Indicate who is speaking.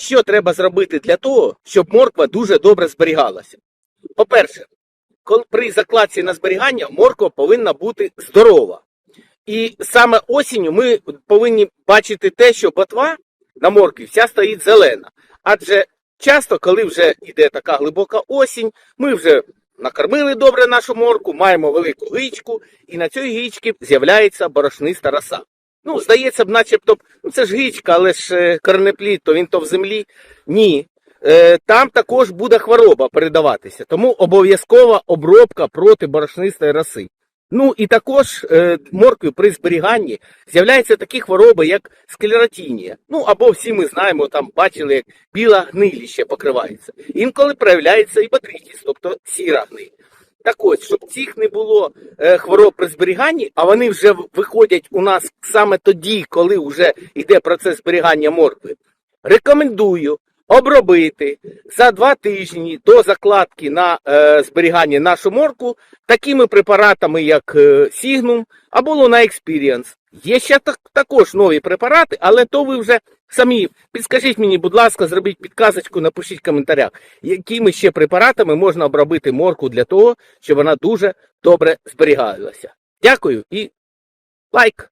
Speaker 1: що треба зробити для того, щоб морква дуже добре зберігалася? По-перше, при закладці на зберігання морква повинна бути здорова. І саме осінню ми повинні бачити те, що ботва на моркві вся стоїть зелена. Адже часто, коли вже йде така глибока осінь, ми вже накормили добре нашу морку, маємо велику гичку, і на цій гичці з'являється борошниста роса. Ну, здається б, начебто, ну це ж гичка, але ж е, корнеплід, то він то в землі. Ні. Е, там також буде хвороба передаватися, тому обов'язкова обробка проти борошнистої роси. Ну і також е, моркві при зберіганні з'являються такі хвороби, як склеротінія. Ну або всі ми знаємо, там бачили, як біла гниль ще покривається. Інколи проявляється і батритіс, тобто сіра гниль. Так ось, щоб цих не було е, хвороб при зберіганні, а вони вже виходять у нас саме тоді, коли вже йде процес зберігання моркви, рекомендую обробити за два тижні до закладки на е, зберігання нашу морку такими препаратами, як е, Signum або Luna Experience. Є ще так, також нові препарати, але то ви вже самі підскажіть мені, будь ласка, зробіть підказочку, напишіть в коментарях, якими ще препаратами можна обробити морку для того, щоб вона дуже добре зберігалася. Дякую і лайк!